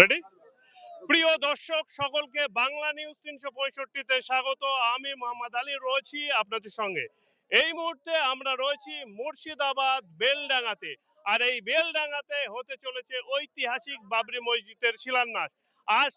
Ready প্রিয় দর্শক, সকলকে বাংলা নিউজ তিনশো পঁয়ষট্টিতে স্বাগত। আমি মোহাম্মদ আলী রয়েছি আপনাদের সঙ্গে। এই মুহূর্তে আমরা রয়েছি মুর্শিদাবাদ বেলডাঙ্গাতে। আর এই বেলডাঙ্গাতে হতে চলেছে ঐতিহাসিক বাবরি মসজিদের শিলান্যাস। আজ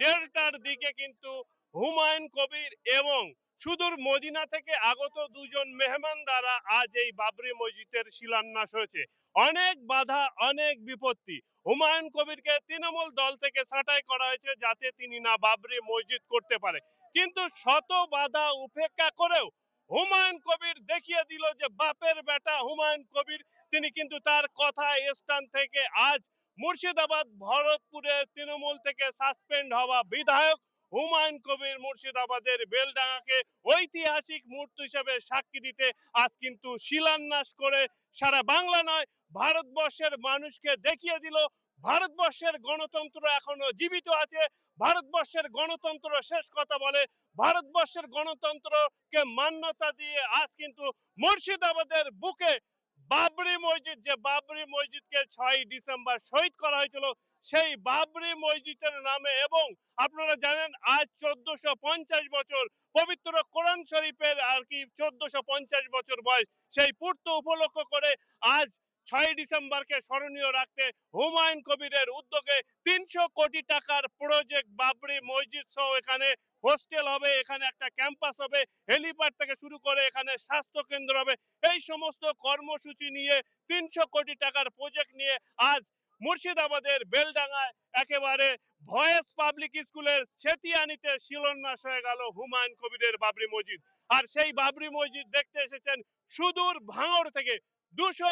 দেড়টার দিকে কিন্তু হুমায়ুন কবির এবং সুদূর মদিনা থেকে আগত দুজন মেহমান দ্বারা আজ এই বাবরি মসজিদের শিলান্যাস হয়েছে। অনেক বাধা, অনেক বিপত্তি। হুমায়ুন কবিরকে তৃণমূল দল থেকে ছাঁটাই করা হয়েছে যাতে তিনি না বাবরি মসজিদ করতে পারে। কিন্তু শত বাধা উপেক্ষা করেও হুমায়ুন কবির দেখিয়ে দিল যে বাপের বেটা হুমায়ুন কবির, তিনি কিন্তু তার কথা স্থান থেকে আজ মুর্শিদাবাদ, ভরতপুরে তৃণমূল থেকে সাসপেন্ড হওয়া বিধায়ক হুমায়ুন কবির মুর্শিদাবাদের বেলডাঙ্গাকে ঐতিহাসিক মুহূর্ত হিসেবে সাক্ষী দিতে আজ কিন্তু শিলান্যাস করে সারা বাংলা নয়, ভারতবর্ষের মানুষকে দেখিয়ে দিল। ভারতবর্ষের গণতন্ত্র এখনও জীবিত আছে। ভারতবর্ষের গণতন্ত্র শেষ কথা বলে, ভারতবর্ষের গণতন্ত্রকে মান্যতা দিয়ে আজ কিন্তু মুর্শিদাবাদের বুকে বাবরি মসজিদ, যে বাবরি মসজিদকে ছয় ডিসেম্বর শহীদ করা হয়েছিল, সেই বাবরি মসজিদের নামে এবং আপনারা জানেন আজ চোদ্দশো পঞ্চাশ বছর পবিত্র কোরআন শরীফের আর কি চোদ্দশো পঞ্চাশ বছর বয়স, সেই পূর্ত উপলক্ষ করে আজ ছয় ডিসেম্বরকে স্মরণীয় রাখতে হুমায়ুন কবিরের উদ্যোগে তিনশো কোটি টাকার প্রজেক্ট বাবরি মসজিদ সহ এখানে হোস্টেল হবে, এখানে একটা ক্যাম্পাস হবে, হেলিপ্যাড থেকে শুরু করে এখানে স্বাস্থ্য কেন্দ্র হবে। এই সমস্ত কর্মসূচি নিয়ে তিনশো কোটি টাকার প্রজেক্ট নিয়ে আজ মুর্শিদাবাদের বেলডাঙ্গায় একেবারে ভয়েস পাবলিক স্কুলের ছেতিয়ানিতে শিলান্যাস হয়ে গেল হুমায়ুন কবিরের বাবরি মসজিদ। আর সেই বাবরি মসজিদ দেখতে এসেছেন সুদূর ভাঙড় থেকে দুশো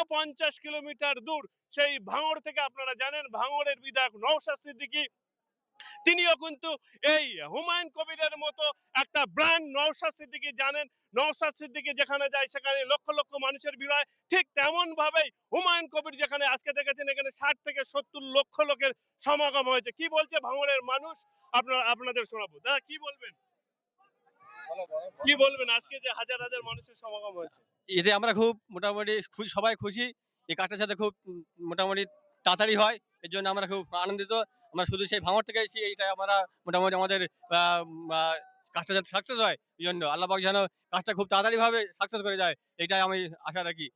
কিলোমিটার দূর। সেই ভাঙড় থেকে আপনারা জানেন ভাঙড়ের বিধায়ক নৌশাদ সিদ্দিকী, তিনিও কিন্তু এই হুমায়ুন কবিরের মতো একটা ব্র্যান্ড নৌশাদ সিদ্দিকী জানেন। নৌশাদ সিদ্দিকী যেখানে যায়, সেখানে লক্ষ লক্ষ মানুষের ভিড় হয়। ঠিক তেমন ভাবেই হুমায়ুন কবির যেখানে আজকে দেখেছেন, এখানে ষাট থেকে সত্তর লক্ষ লোকের সমাগম হয়েছে। কি বলছে ভাঙড়ের মানুষ? আপনার, আপনাদের শোনাবো। দাদা, কি বলবেন? কি বলবেন? আজকে যে হাজার হাজার মানুষের সমাগম হয়েছে। এতে আমরা খুব মোটামুটি খুশি সবাই খুশি। এই কাজটার সাথে খুব মোটামুটি তাড়াতাড়ি হয়। এর জন্য আমরা খুব আনন্দিত। আমরা শুধু সেই ভাঙর থেকে এসেছি এইটা আমরা মোটামুটি আমাদের কাজটা যাতে সাকসেস হয় এই জন্য আল্লাহ পাক যেন কাজটা খুব তাড়াতাড়ি ভাবে সাকসেস করে যায় এইটাই আমি আশা রাখি।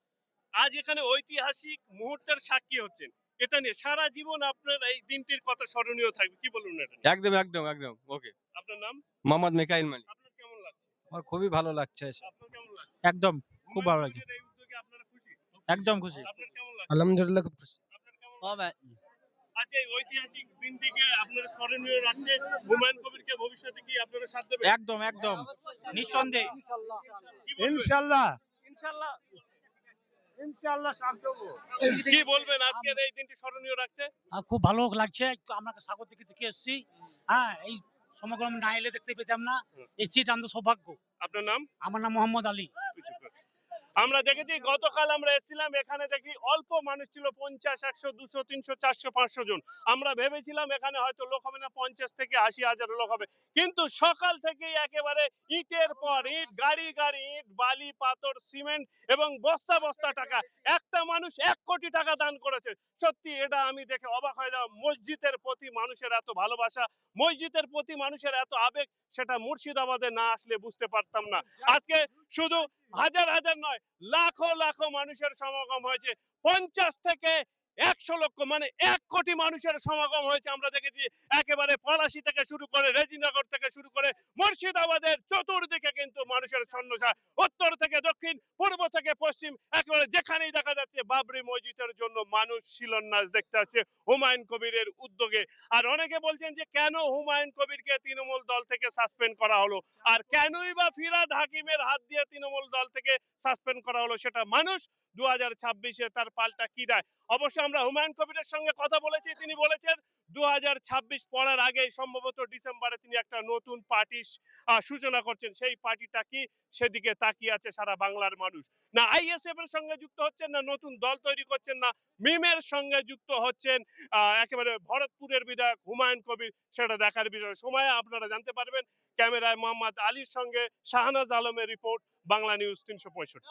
আজ এখানে ঐতিহাসিক মুহূর্তের সাক্ষী হচ্ছেন। এটা নিয়ে সারা জীবন আপনার এই দিনটির কথা স্মরণীয় থাকবে। কি বলুন এটা একদম একদম একদম। ওকে আপনার নাম? মোহাম্মদ মেকাইল মালিক। আমার খুবই ভালো লাগছে একদম খুব ভালো লাগছে। কবিরের এই উদ্যোগে আপনারা খুশি? একদম খুশি। আপনার কেমন লাগছে? আলহামদুলিল্লাহ খুব খুশি। আপনার কেমন লাগছে? এই ঐতিহাসিক দিনটিকে আপনারা স্মরণীয় রাখতে হুমায়ুন কবিরকে ভবিষ্যতে কি আপনারা সাথ দেবেন? একদম একদম। নিঃসন্দেহে। শান্ত কি বলবেন? আজকের এই দিনটি স্মরণীয় রাখতে? আর খুব ভালো লাগছে। আপনাকে স্বাগত দিকে দেখে এসেছি। হ্যাঁ এই সমগ্র আমি না এলে দেখতে পেতাম না। এই সিট আমাদের সৌভাগ্য। আপনার নাম? আমার নাম মোহাম্মদ আলী। আমরা দেখেছি গতকাল আমরা এসেছিলাম, এখানে দেখি অল্প মানুষ ছিল, পঞ্চাশ, একশো, দুশো, তিনশো, চারশো, পাঁচশো জন। আমরা ভেবেছিলাম এখানে হয়তো লোক হবে না, পঞ্চাশ থেকে আশি হাজার লোক হবে। কিন্তু সকাল থেকেই একেবারে ইটের পর ইট, গাড়ি গাড়ি, ইট, বালি, পাথর, সিমেন্ট এবং বস্তা বস্তা টাকা। একটা মানুষ এক কোটি টাকা দান করেছে। সত্যি এটা আমি দেখে অবাক হয়ে যাওয়া। মসজিদের প্রতি মানুষের এত ভালোবাসা, মসজিদের প্রতি মানুষের এত আবেগ, সেটা মুর্শিদাবাদে না আসলে বুঝতে পারতাম না। আজকে শুধু হাজার হাজার নয় লাখো লাখো মানুষের সমাগম হয়েছে। পঞ্চাশ থেকে একশো লক্ষ মানে এক কোটি মানুষের সমাগম হয়েছে। আমরা দেখেছি একেবারে পলাশি থেকে শুরু করে রেজিনগর থেকে শুরু করে মুর্শিদাবাদের চতুর্দিকে কিন্তু মানুষের সন্ন্যাসা। উত্তর থেকে দক্ষিণ, পূর্ব থেকে পশ্চিম, একেবারে যেখানেই দেখা যাচ্ছে বাবরি মসজিদের জন্য মানুষ শিলান্যাস দেখতে আসছে হুমায়ুন কবিরের উদ্যোগে। আর অনেকে বলছেন যে, কেন হুমায়ুন কবিরকে তৃণমূল দল থেকে সাসপেন্ড করা হলো? আর কেনই বা ফিরাদ হাকিমের হাত দিয়ে তৃণমূল দল থেকে সাসপেন্ড করা হলো? সেটা মানুষ দু হাজার তার পাল্টা কি দেয় অবশ্য আমরা হুমায়ুন কবিরের সঙ্গে কথা বলেছি। তিনি বলেছেন দু হাজার ছাব্বিশ পড়ার আগেই সম্ভবত ডিসেম্বরে তিনি একটা নতুন পার্টি সূচনা করছেন। সেই পার্টিটা কি? সেদিকে তাকিয়ে আছে সারা বাংলার মানুষ। না আইএসএফ এর সঙ্গে যুক্ত হচ্ছেন না, নতুন দল তৈরি করছেন না, মিমের সঙ্গে যুক্ত হচ্ছেন একেবারে ভরতপুরের বিধায়ক হুমায়ুন কবির, সেটা দেখার বিষয়। সময়ে আপনারা জানতে পারবেন, ক্যামেরায় মোহাম্মদ আলীর সঙ্গে শাহনাজ আলমের রিপোর্ট, বাংলা নিউজ তিনশো পঁয়ষট্টি।